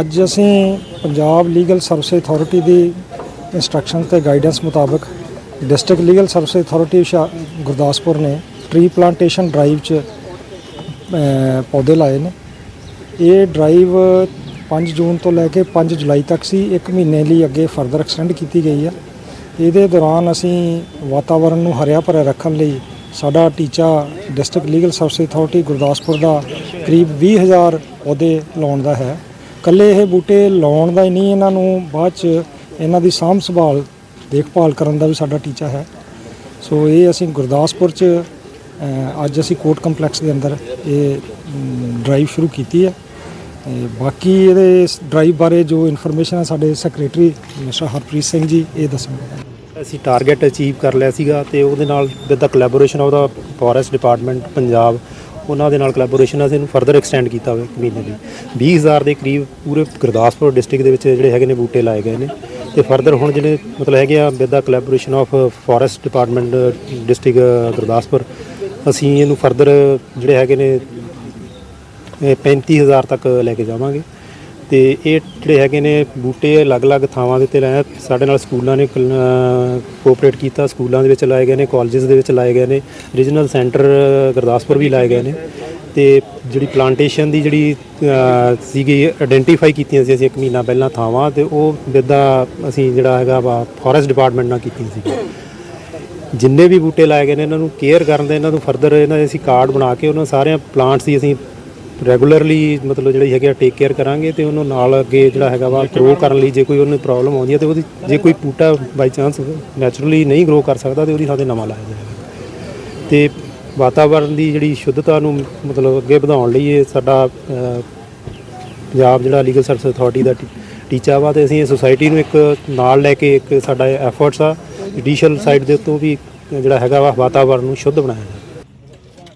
ਅੱਜ ਅਸੀਂ Punjab legal service authority ਦੀ ਇੰਸਟਰਕਸ਼ਨ ਤੇ ਗਾਈਡੈਂਸ ਮੁਤਾਬਕ ਡਿਸਟ੍ਰਿਕਟ ਲੀਗਲ ਸਰਵਿਸ ਅਥਾਰਟੀ ਹੁਸ਼ਿਆ- ਗੁਰਦਾਸਪੁਰ ਨੇ ਟ੍ਰੀ ਪਲਾਂਟੇਸ਼ਨ ਡਰਾਈਵ 'ਚ ਪੌਦੇ ਲਾਏ ਨੇ। ਇਹ ਡਰਾਈਵ 5 ਜੂਨ ਤੋਂ ਲੈ ਕੇ 5 ਜੁਲਾਈ ਤੱਕ ਸੀ। ਇੱਕ ਮਹੀਨੇ ਲਈ ਅੱਗੇ ਫਰਦਰ ਐਕਸਟੈਂਡ ਕੀਤੀ ਗਈ ਆ। ਇਹਦੇ ਦੌਰਾਨ ਅਸੀਂ ਵਾਤਾਵਰਣ ਨੂੰ ਹਰਿਆ ਭਰਿਆ ਰੱਖਣ ਲਈ ਸਾਡਾ ਟੀਚਾ district legal service authority Gurdaspur ਦਾ ਕਰੀਬ 20000 ਪੌਦੇ ਲਾਉਣ ਦਾ ਹੈ। ਕੱਲੇ ਇਹ ਬੂਟੇ ਲਾਉਣ ਦਾ ਹੀ ਨਹੀਂ ਇਹਨਾਂ ਨੂੰ ਬਾਅਦ ਚ ਇਹਨਾਂ ਦੀ ਸਾਂਭ ਸੰਭਾਲ ਦੇਖਭਾਲ ਕਰਨ ਦਾ ਵੀ ਸਾਡਾ ਟੀਚਾ ਹੈ। ਸੋ ਇਹ ਅਸੀਂ ਗੁਰਦਾਸਪੁਰ ਚ ਅ, ਅੱਜ ਅਸੀਂ ਕੋਰਟ ਕੰਪਲੈਕਸ ਦੇ ਅੰਦਰ ਇਹ ਡਰਾਈਵ ਸ਼ੁਰੂ ਕੀਤੀ ਹੈ। ਤੇ ਬਾਕੀ ਇਹਦੇ ਇਸ ਡਰਾਈਵ ਬਾਰੇ ਜੋ ਇਨਫੋਰਮੇਸ਼ਨ ਹੈ ਸਾਡੇ ਸੈਕਟਰੀ ਮਿਸਟਰ ਹਰਪ੍ਰੀਤ ਸਿੰਘ ਜੀ ਇਹ ਦੱਸਣਗੇ। ਅਸੀਂ ਟਾਰਗੇਟ ਅਚੀਵ ਕਰ ਲਿਆ ਸੀਗਾ ਤੇ ਉਹਦੇ ਨਾਲ ਜਿੱਦਾਂ ਦਾ collaboration of the forest department Punjab ਉਹਨਾਂ ਦੇ ਨਾਲ ਕੋਲੈਬੋਰੇਸ਼ਨ ਅਸੀਂ ਇਹਨੂੰ ਫਰਦਰ ਐਕਸਟੈਂਡ ਕੀਤਾ ਹੋਇਆ ਇੱਕ ਮਹੀਨੇ ਲਈ। 20000 ਦੇ ਕਰੀਬ ਪੂਰੇ ਗੁਰਦਾਸਪੁਰ ਡਿਸਟ੍ਰਿਕਟ ਦੇ ਵਿੱਚ ਜਿਹੜੇ ਹੈਗੇ ਨੇ ਬੂਟੇ ਲਾਏ ਗਏ ਨੇ। ਤੇ ਫਰਦਰ ਹੁਣ ਜਿਹੜੇ ਮਤਲਬ ਹੈਗੇ ਆ with the collaboration of forest department district Gurdaspur, ਅਸੀਂ ਇਹਨੂੰ ਫਰਦਰ ਜਿਹੜੇ ਹੈਗੇ ਨੇ, ਇਹ 35000 ਤੱਕ ਲੈ ਕੇ ਜਾਵਾਂਗੇ। ਤੇ ਇਹ ਜਿਹੜੇ ਹੈਗੇ ਨੇ ਬੂਟੇ ਅਲੱਗ-ਅਲੱਗ ਥਾਵਾਂ ਦੇ ਉੱਤੇ ਲਾਏ ਆ। ਸਾਡੇ ਨਾਲ ਸਕੂਲਾਂ ਨੇ ਕੋਆਪਰੇਟ ਕੀਤਾ, ਸਕੂਲਾਂ ਦੇ ਵਿੱਚ ਲਾਏ ਗਏ ਨੇ ਕਾਲਜਸ ਦੇ ਵਿੱਚ ਲਾਏ ਗਏ ਨੇ ਰੀਜਨਲ ਸੈਂਟਰ ਗੁਰਦਾਸਪੁਰ ਵੀ ਲਾਏ ਗਏ ਨੇ ਤੇ ਜਿਹੜੀ ਪਲਾਂਟੇਸ਼ਨ ਦੀ ਜਿਹੜੀ ਸੀਗੀ ਆਇਡੈਂਟੀਫਾਈ ਕੀਤੀਆਂ ਸੀ ਅਸੀਂ ਇੱਕ ਮਹੀਨਾ ਪਹਿਲਾਂ ਥਾਵਾਂ ਤੇ ਉਹ ਵਿਦਾ ਅਸੀਂ ਜਿਹੜਾ ਹੈਗਾ ਵਾ ਫੋਰੈਸਟ ਡਿਪਾਰਟਮੈਂਟ ਨਾਲ ਕੀਤੀਆਂ ਸੀ ਜਿੰਨੇ ਵੀ ਬੂਟੇ ਲਾਏ ਗਏ ਨੇ ਇਹਨਾਂ ਨੂੰ ਕੇਅਰ ਕਰਨ ਦੇ, ਇਹਨਾਂ ਨੂੰ ਫਰਦਰ ਇਹਨਾਂ ਦੇ ਅਸੀਂ ਕਾਰਡ ਬਣਾ ਕੇ ਉਹਨਾਂ ਸਾਰਿਆਂ ਪਲਾਂਟਸ ਦੀ ਅਸੀਂ ਰੈਗੂਲਰਲੀ ਮਤਲਬ ਜਿਹੜੀ ਹੈਗੀ ਆ ਟੇਕ ਕੇਅਰ ਕਰਾਂਗੇ ਤੇ ਉਹਨੂੰ ਨਾਲ ਅੱਗੇ ਜਿਹੜਾ ਹੈਗਾ ਵਾ ਗਰੋ ਕਰਨ ਲਈ ਜੇ ਕੋਈ ਉਹਨੂੰ ਪ੍ਰੋਬਲਮ ਆਉਂਦੀ ਹੈ ਤੇ ਉਹਦੀ ਜੇ ਕੋਈ ਬੂਟਾ ਬਾਈ ਚਾਂਸ ਨੈਚੁਰਲੀ ਨਹੀਂ ਗਰੋ ਕਰ ਸਕਦਾ ਤੇ ਉਹਦੀ ਥਾਂ ਤੇ ਨਵਾਂ ਲਾਇਆ ਜਾਏਗਾ। ਤੇ ਵਾਤਾਵਰਣ ਦੀ ਜਿਹੜੀ ਸ਼ੁੱਧਤਾ ਨੂੰ ਮਤਲਬ ਅੱਗੇ ਵਧਾਉਣ ਲਈ ਇਹ ਸਾਡਾ ਪੰਜਾਬ ਜਿਹੜਾ ਲੀਗਲ ਸਰਵਿਸ ਅਥਾਰਟੀ ਦਾ ਟੀ- ਟੀਚਾ ਵਾ ਤੇ ਅਸੀਂ ਇਹ ਸੁਸਾਇਟੀ ਨੂੰ ਇੱਕ ਨਾਲ ਲੈ ਕੇ ਇੱਕ ਸਾਡਾ ਐਫਰਟਸ ਆ ਜੁਡੀਸ਼ੀਅਲ ਸਾਈਡ ਦੇ ਉੱਤੋਂ ਵੀ ਜਿਹੜਾ ਹੈਗਾ ਵਾ ਵਾਤਾਵਰਣ ਨੂੰ ਸ਼ੁੱਧ ਬਣਾਇਆ ਜਾਵੇ।